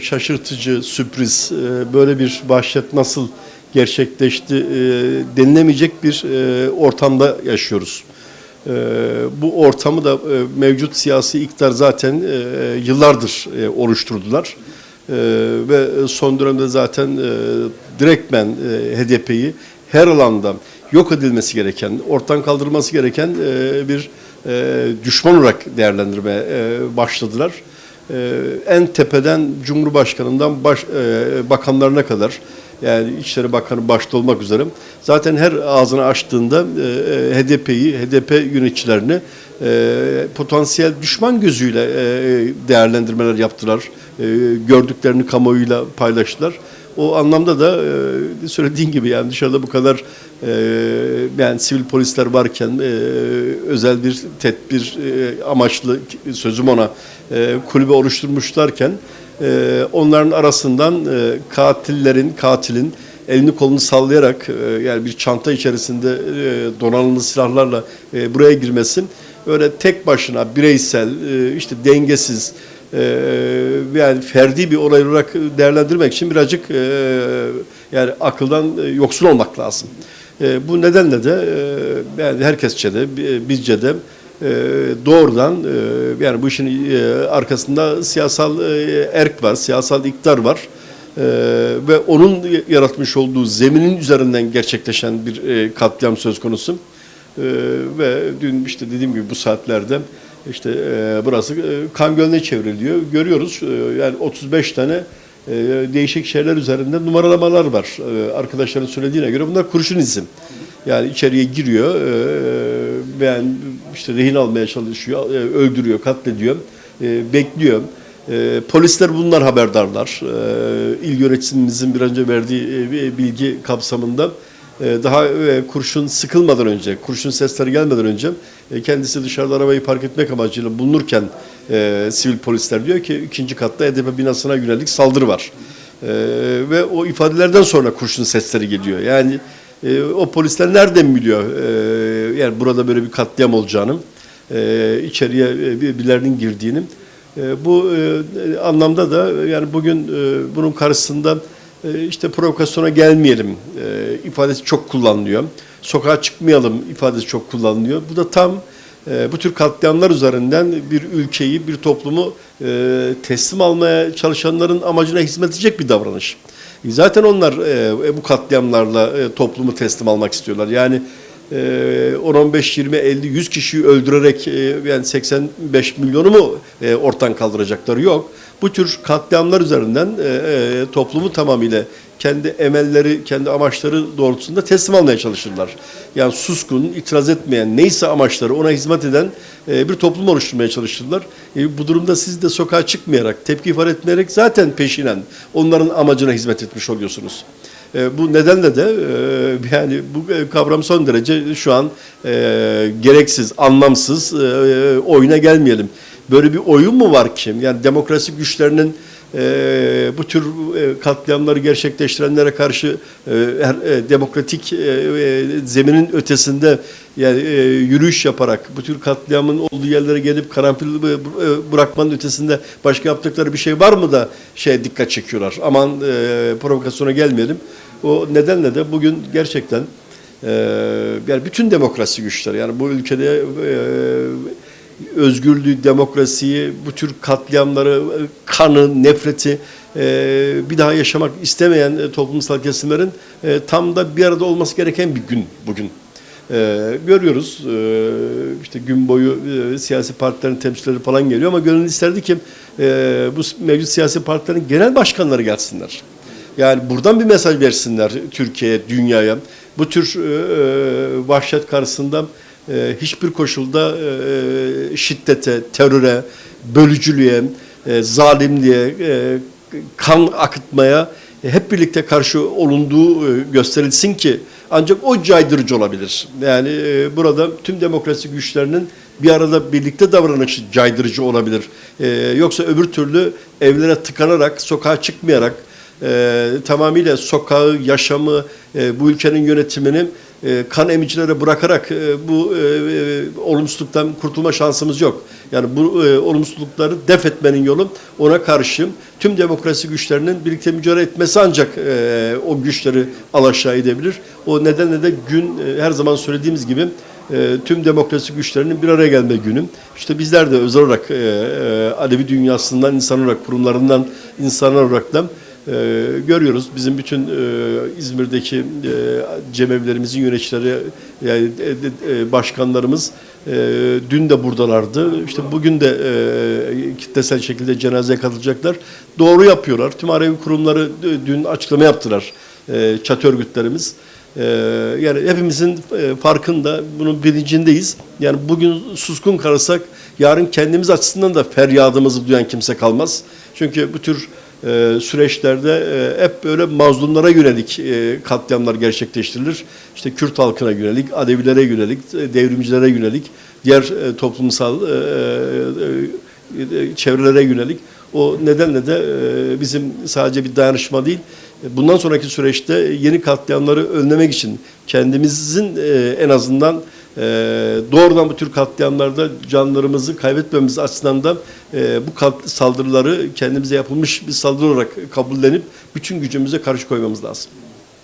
şaşırtıcı, sürpriz, e, böyle bir vahşet nasıl gerçekleşti e, denilemeyecek bir e, ortamda yaşıyoruz. Bu ortamı da mevcut siyasi iktidar zaten yıllardır oluşturdular. Ve son dönemde zaten direktmen HDP'yi her alanda yok edilmesi gereken, ortadan kaldırılması gereken bir düşman olarak değerlendirmeye başladılar. E, en tepeden Cumhurbaşkanı'ndan baş, e, bakanlarına kadar yani İçişleri Bakanı başta olmak üzere zaten her ağzını açtığında e, e, HDP'yi, HDP yöneticilerini e, potansiyel düşman gözüyle e, değerlendirmeler yaptılar. E, gördüklerini kamuoyuyla paylaştılar. O anlamda da e, söylediğin gibi yani dışarıda bu kadar e, yani sivil polisler varken e, özel bir tedbir e, amaçlı sözüm ona e, kulübe oluşturmuşlarken e, onların arasından e, katillerin katilin elini kolunu sallayarak e, yani bir çanta içerisinde e, donanımlı silahlarla e, buraya girmesi öyle tek başına bireysel e, işte dengesiz yani ferdi bir olay olarak değerlendirmek için birazcık e, yani akıldan e, yoksun olmak lazım. E, bu nedenle de yani herkesçe de bi- bizce de doğrudan yani bu işin arkasında siyasal erk var, siyasal iktidar var. E, ve onun yaratmış olduğu zeminin üzerinden gerçekleşen bir e, katliam söz konusu. E, ve dün işte dediğim gibi bu saatlerde işte e, burası e, kan gölüne çevriliyor. Görüyoruz e, yani 35 tane e, değişik şeyler üzerinde numaralamalar var. E, arkadaşların söylediğine göre bunlar kurşun izim. Yani içeriye giriyor e, yani işte rehin almaya çalışıyor, e, öldürüyor, katlediyor, e, bekliyor. E, polisler bunlar haberdarlar. E, il yönetimimizin bir önce verdiği e, bilgi kapsamında e, daha e, kurşun sıkılmadan önce, kurşun sesleri gelmeden önce e, kendisi dışarıda arabayı park etmek amacıyla bulunurken e, sivil polisler diyor ki ikinci katta EDP binasına yönelik saldırı var. Ve o ifadelerden sonra kurşun sesleri geliyor. Yani o polisler nereden biliyor yani burada böyle bir katliam olacağını, içeriye birilerinin girdiğini. Bu anlamda da yani bugün bunun karşısında işte provokasyona gelmeyelim ifadesi çok kullanılıyor. Sokağa çıkmayalım ifadesi çok kullanılıyor. Bu da tam e, bu tür katliamlar üzerinden bir ülkeyi, bir toplumu e, teslim almaya çalışanların amacına hizmet edecek bir davranış. E, Zaten onlar e, bu katliamlarla e, toplumu teslim almak istiyorlar. Yani e, 10, 15, 20, 50, 100 kişiyi öldürerek e, yani 85 milyonu mu e, ortadan kaldıracakları yok. Bu tür katliamlar üzerinden e, e, toplumu tamamıyla kendi emelleri, kendi amaçları doğrultusunda teslim almaya çalışırlar. Yani suskun, itiraz etmeyen, neyse amaçları ona hizmet eden e, bir toplum oluşturmaya çalışırlar. E, bu durumda siz de sokağa çıkmayarak, tepki ifade etmeyerek zaten peşinen onların amacına hizmet etmiş oluyorsunuz. E, bu nedenle de e, yani bu e, kavram son derece şu an e, gereksiz, anlamsız e, oyuna gelmeyelim. Böyle bir oyun mu var ki? Yani demokrasi güçlerinin e, bu tür e, katliamları gerçekleştirenlere karşı e, her, e, demokratik e, e, zeminin ötesinde yani e, yürüyüş yaparak bu tür katliamın olduğu yerlere gelip karanfil e, bırakmanın ötesinde başka yaptıkları bir şey var mı da şey dikkat çekiyorlar. Aman e, provokasyona gelmeyelim. O nedenle de bugün gerçekten e, yani bütün demokrasi güçleri yani bu ülkede e, özgürlüğü, demokrasiyi, bu tür katliamları, kanı, nefreti e, bir daha yaşamak istemeyen e, toplumsal kesimlerin e, tam da bir arada olması gereken bir gün bugün. E, görüyoruz e, işte gün boyu e, siyasi partilerin temsilcileri falan geliyor ama gönül isterdi ki e, bu mevcut siyasi partilerin genel başkanları gelsinler. Yani buradan bir mesaj versinler Türkiye'ye, dünyaya. Bu tür e, e, vahşet karşısında e, hiçbir koşulda e, şiddete, teröre, bölücülüğe, e, zalimliğe, e, kan akıtmaya e, hep birlikte karşı olunduğu e, gösterilsin ki ancak o caydırıcı olabilir. Yani e, burada tüm demokrasi güçlerinin bir arada birlikte davranışı caydırıcı olabilir. E, yoksa öbür türlü evlere tıkanarak, sokağa çıkmayarak, e, tamamıyla sokağı, yaşamı, e, bu ülkenin yönetimini e, kan emicilere bırakarak e, bu e, e, olumsuzluktan kurtulma şansımız yok. Yani bu e, olumsuzlukları def etmenin yolu ona karşı tüm demokrasi güçlerinin birlikte mücadele etmesi ancak e, o güçleri alaşağı edebilir. O nedenle de gün e, her zaman söylediğimiz gibi e, tüm demokrasi güçlerinin bir araya gelme günü. İşte bizler de özel olarak e, e, Alevi dünyasından, insan olarak, kurumlarından, insanlar olarak da e, görüyoruz. Bizim bütün e, İzmir'deki e, cemevlerimizin yöneticileri, yani, e, e, başkanlarımız e, dün de buradalardı. İşte bugün de e, kitlesel şekilde cenazeye katılacaklar. Doğru yapıyorlar. Tüm Alevi kurumları e, dün açıklama yaptılar. E, çatı örgütlerimiz. Ee, yani hepimizin e, farkında, bunun bilincindeyiz. Yani bugün suskun kalırsak yarın kendimiz açısından da feryadımızı duyan kimse kalmaz. Çünkü bu tür e, süreçlerde e, hep böyle mazlumlara yönelik e, katliamlar gerçekleştirilir. İşte Kürt halkına yönelik, Alevilere yönelik, e, devrimcilere yönelik, diğer toplumsal çevrelere yönelik. O nedenle de bizim sadece bir dayanışma değil, bundan sonraki süreçte yeni katliamları önlemek için kendimizin en azından e, doğrudan bu tür katliamlarda canlarımızı kaybetmemiz açısından da e, bu saldırıları kendimize yapılmış bir saldırı olarak kabullenip bütün gücümüze karşı koymamız lazım.